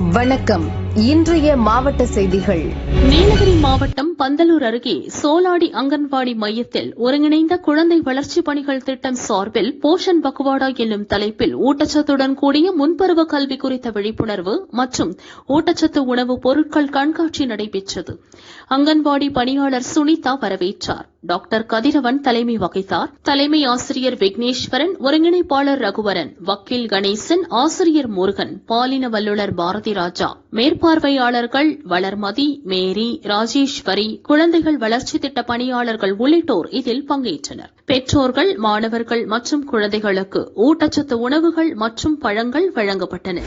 வணக்கம். இன்றைய மாவட்ட செய்திகள். நீலகிரி மாவட்டம் பந்தலூர் அருகே சோலாடி அங்கன்வாடி மையத்தில் ஒருங்கிணைந்த குழந்தை வளர்ச்சிப் பணிகள் திட்டம் சார்பில் போஷன் பக்குவாடா என்னும் தலைப்பில் ஊட்டச்சத்துடன் கூடிய முன்பருவ கல்வி குறித்த விழிப்புணர்வு மற்றும் ஊட்டச்சத்து உணவுப் பொருட்கள் கண்காட்சி நடைபெற்றது. அங்கன்வாடி பணியாளர் சுனிதா வரவேற்றார். டாக்டர் கதிரவன் தலைமை வகித்தார். தலைமை ஆசிரியர் விக்னேஸ்வரன் ஒருங்கிணைப்பாளர் ரகுவரன் வக்கீல் கணேசன் ஆசிரியர் முருகன் பாலின வல்லுநர் பாரதி ராஜா மேற்பார்வையாளர்கள் வளர்மதி மேரி ராஜேஸ்வரி குழந்தைகள் வளர்ச்சி திட்ட பணியாளர்கள் உள்ளிட்டோர் இதில் பங்கேற்றனர். பெற்றோர்கள் மாணவர்கள் மற்றும் குழந்தைகளுக்கு ஊட்டச்சத்து உணவுகள் மற்றும் பழங்கள் வழங்கப்பட்டன.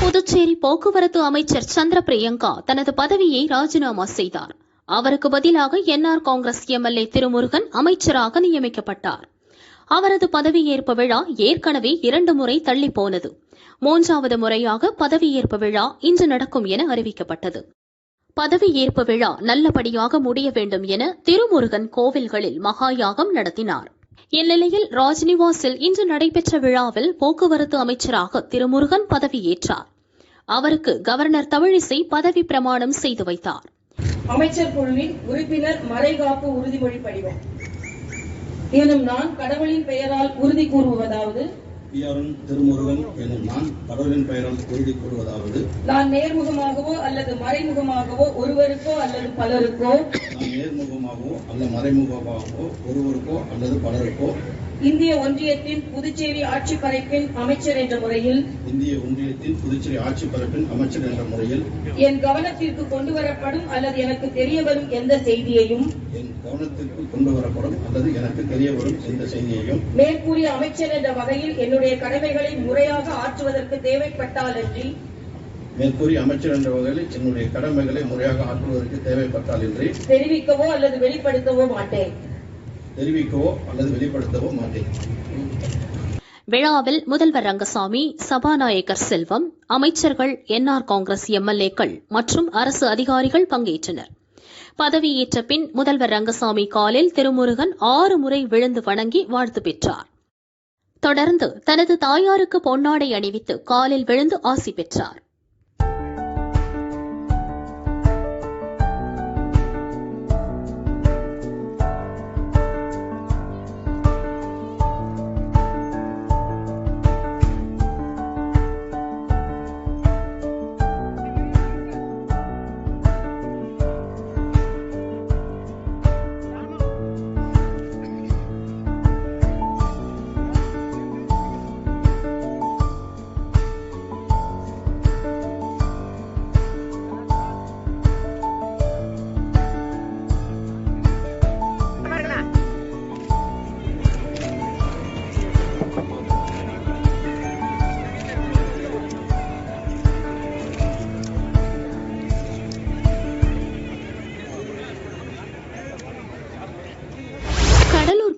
புதுச்சேரி போக்குவரத்து அமைச்சர் சந்திர பிரியங்கா தனது பதவியை ராஜினாமா செய்தார். அவருக்கு பதிலாக என்ஆர் காங்கிரஸ் எம்எல்ஏ திருமுருகன் அமைச்சராக நியமிக்கப்பட்டார். அவரது பதவியேற்பு விழா ஏற்கனவே இரண்டு முறை தள்ளிப்போனது போனது. மூன்றாவது முறையாக பதவியேற்பு விழா இன்று நடக்கும் என அறிவிக்கப்பட்டது. பதவியேற்பு விழா நல்லபடியாக முடிய வேண்டும் என திருமுருகன் கோவில்களில் மகாயாகம் நடத்தினார். இந்நிலையில் ராஜ்நிவாசில் இன்று நடைபெற்ற விழாவில் போக்குவரத்து அமைச்சராக திருமுருகன் பதவியேற்றார். அவருக்கு கவர்னர் தமிழிசை பதவி பிரமாணம் செய்து வைத்தார். அமைச்சர் குழுவின் உறுப்பினர் மறைகாப்பு உறுதிமொழி படிவம். எனும் நான் கடவுளின் பெயரால் உறுதி கூறுவதாவது பிஆர்என் திருமுருகன் எனும் நான் கடவுளின் பெயரால் உறுதி கூறுவதாவது. நான் நேர்முகமாகவோ அல்லது மறைமுகமாகவோ ஒருவருக்கோ அல்லது பலருக்கோ நான் நேர்முகமாகவோ அல்ல மறைமுகமாகவோ ஒருவருக்கோ அல்லது பலருக்கோ இந்திய ஒன்றியத்தின் புதுச்சேரி ஆட்சி படைப்பின் அமைச்சர் என்ற முறையில் இந்திய ஒன்றியத்தின் புதுச்சேரி ஆட்சி பரப்பின் அமைச்சர் என்ற முறையில் என் கவனத்திற்கு கொண்டு வரப்படும் அல்லது எனக்கு தெரிய வரும் எந்த செய்தியையும் என் கவனத்திற்கு கொண்டு வரப்படும் அல்லது எனக்கு தெரிய வரும் எந்த செய்தியையும் மேற்கூறிய அமைச்சர் என்ற வகையில் என்னுடைய கடமைகளை முறையாக ஆற்றுவதற்கு தேவைப்பட்டாலன்றி மேற்கூறி அமைச்சர் என்ற வகையில் என்னுடைய கடமைகளை முறையாக ஆற்றுவதற்கு தேவைப்பட்டால் இன்றி. தெரிவிக்கவோ அல்லது வெளிப்படுத்தவோ மாட்டேன். தெரிவிக்கவோ அல்லது வெளிப்படுத்தவோ மாட்டேன். விழாவில் முதல்வர் ரங்கசாமி சபாநாயகர் செல்வம் அமைச்சர்கள் என்ஆர் காங்கிரஸ் எம்எல்ஏக்கள் மற்றும் அரசு அதிகாரிகள் பங்கேற்றனர். பதவியேற்ற பின் முதல்வர் ரங்கசாமி காலில் திருமுருகன் ஆறு முறை விழுந்து வணங்கி வாழ்த்து பெற்றார். தொடர்ந்து தனது தாயாருக்கு பொன்னாடை அணிவித்து காலில் விழுந்து ஆசி பெற்றார்.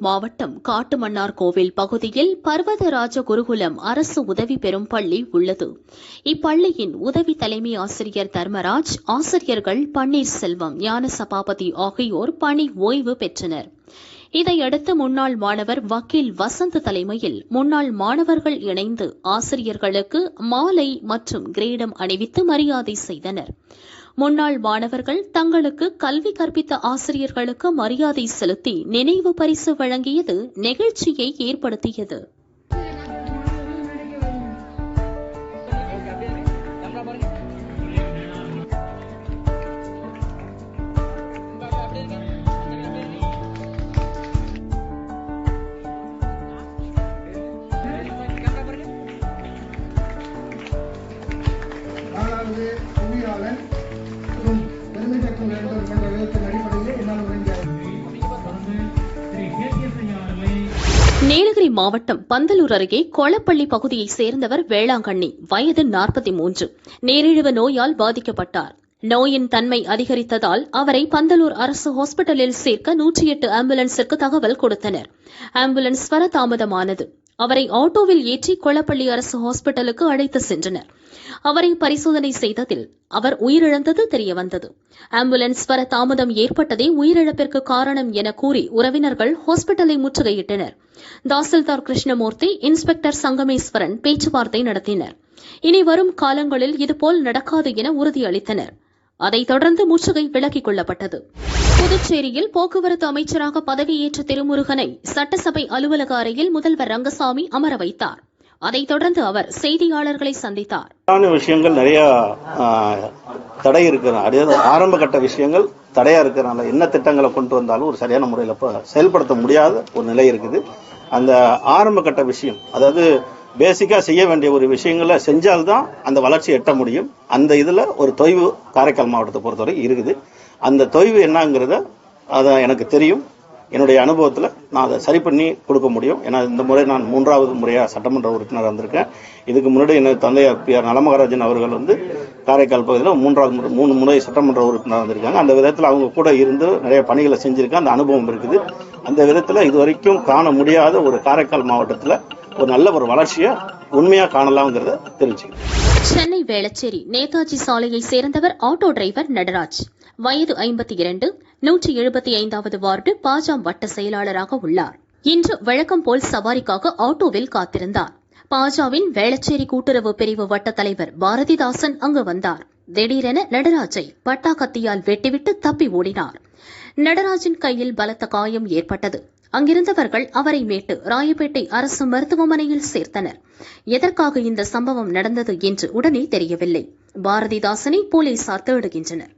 மாவட்டம் காட்டுமன்னார் கோவில் பகுதியில் பர்வதராஜ குருகுலம் அரசு உதவி பெறும் பள்ளி உள்ளது. இப்பள்ளியின் உதவி தலைமை ஆசிரியர் தர்மராஜ் ஆசிரியர்கள் பன்னீர்செல்வம் ஞான சபாபதி ஆகியோர் பணி ஓய்வு பெற்றனர். இதையடுத்து முன்னாள் மாணவர் வக்கீல் வசந்த் தலைமையில் முன்னாள் மாணவர்கள் இணைந்து ஆசிரியர்களுக்கு மாலை மற்றும் கிரீடம் அணிவித்து மரியாதை செய்தனர். முன்னாள் மாணவர்கள் தங்களுக்கு கல்வி கற்பித்த ஆசிரியர்களுக்கு மரியாதை செலுத்தி நினைவு பரிசு வழங்கியது நெகிழ்ச்சியை ஏற்படுத்தியது. நீலகிரி மாவட்டம் பந்தலூர் அருகே கொளப்பள்ளி பகுதியைச் சேர்ந்தவர் வேளாங்கண்ணி வயது நாற்பத்தி மூன்று நீரிழிவு நோயால் பாதிக்கப்பட்டார். நோயின் தன்மை அதிகரித்ததால் அவரை பந்தலூர் அரசு ஹாஸ்பிட்டலில் சேர்க்க நூற்றி எட்டு ஆம்புலன்ஸிற்கு தகவல் கொடுத்தனர். ஆம்புலன்ஸ் வர தாமதமானது. அவரை ஆட்டோவில் ஏற்றி கொளப்பள்ளி அரசு ஹாஸ்பிட்டலுக்கு அழைத்து சென்றனர். அவரை பரிசோதனை செய்ததில் அவர் உயிரிழந்தது தெரியவந்தது. ஆம்புலன்ஸ் வர தாமதம் ஏற்பட்டதே உயிரிழப்பிற்கு காரணம் என கூறி உறவினர்கள் ஹாஸ்பிட்டலை முற்றுகையிட்டனர். தாசில்தார் கிருஷ்ணமூர்த்தி இன்ஸ்பெக்டர் சங்கமேஸ்வரன் பேச்சுவார்த்தை நடத்தினர். இனி வரும் காலங்களில் இதுபோல் நடக்காது என உறுதியளித்தனர். அதைத் தொடர்ந்து முற்றுகை விலக்கிக் கொள்ளப்பட்டது. புதுச்சேரியில் போக்குவரத்து அமைச்சராக பதவியேற்ற திருமுருகனை சட்டசபை அலுவலக அறையில் முதல்வர் ரங்கசாமி அமர வைத்தார். அதைத் தொடர்ந்து அவர் செய்தியாளர்களை சந்தித்தார். விஷயங்கள் நிறைய தடை இருக்கிறது ஆரம்ப கட்ட விஷயங்கள் தடையா இருக்கிறனால என்ன திட்டங்களை கொண்டு வந்தாலும் ஒரு சரியான முறையில் செயல்படுத்த முடியாத ஒரு நிலை இருக்குது. அந்த ஆரம்ப கட்ட விஷயம் அதாவது பேசிக்கா செய்ய வேண்டிய ஒரு விஷயங்களை செஞ்சால்தான் அந்த வளர்ச்சி எட்ட முடியும். அந்த இதுல ஒரு தொய்வு காரைக்கால் மாவட்டத்தை பொறுத்தவரை இருக்குது. அந்த தொய்வு என்னங்கிறத அதை எனக்கு தெரியும். என்னுடைய அனுபவத்தில் நான் அதை சரி பண்ணி கொடுக்க முடியும். ஏன்னா இந்த முறை நான் மூன்றாவது முறையாக சட்டமன்ற உறுப்பினர் வந்திருக்கேன் இதுக்கு முன்னாடி என் தந்தையார் பி ஆர் நலமகராஜன் அவர்கள் வந்து காரைக்கால் பகுதியில் மூன்றாவது முறை மூணு முறை சட்டமன்ற உறுப்பினர் வந்திருக்காங்க அந்த விதத்தில் அவங்க கூட இருந்து நிறைய பணிகளை செஞ்சுருக்கேன். அந்த அனுபவம் இருக்குது. அந்த விதத்தில் இது வரைக்கும் காண முடியாத ஒரு காரைக்கால் மாவட்டத்தில் ஒரு நல்ல ஒரு வளர்ச்சியை உண்மையாக காணலாம்ங்கிறத தெரிஞ்சுக்கிறேன். சென்னை வேளச்சேரி நேதாஜி சாலையை சேர்ந்தவர் ஆட்டோ டிரைவர் நடராஜ். வயது ஐம்பத்தி இரண்டு நூற்றி எழுபத்தி ஐந்தாவது வார்டு பாஜாம் வட்ட செயலாளராக உள்ளார். இன்று வழக்கம் போல் சவாரிக்காக ஆட்டோவில் காத்திருந்தார். பாஜாவின் வேளச்சேரி கூட்டுறவு பிரிவு வட்ட தலைவர் பாரதிதாசன் அங்கு வந்தார். திடீரென நடராஜை பட்டா கத்தியால் வெட்டிவிட்டு தப்பி ஓடினார். நடராஜின் கையில் பலத்த காயம் ஏற்பட்டது. அங்கிருந்தவர்கள் அவரை மீட்டு ராயப்பேட்டை அரசு மருத்துவமனையில் சேர்த்தனர். எதற்காக இந்த சம்பவம் நடந்தது என்று உடனே தெரியவில்லை. பாரதிதாசனை போலீசார் தேடுகின்றனர்.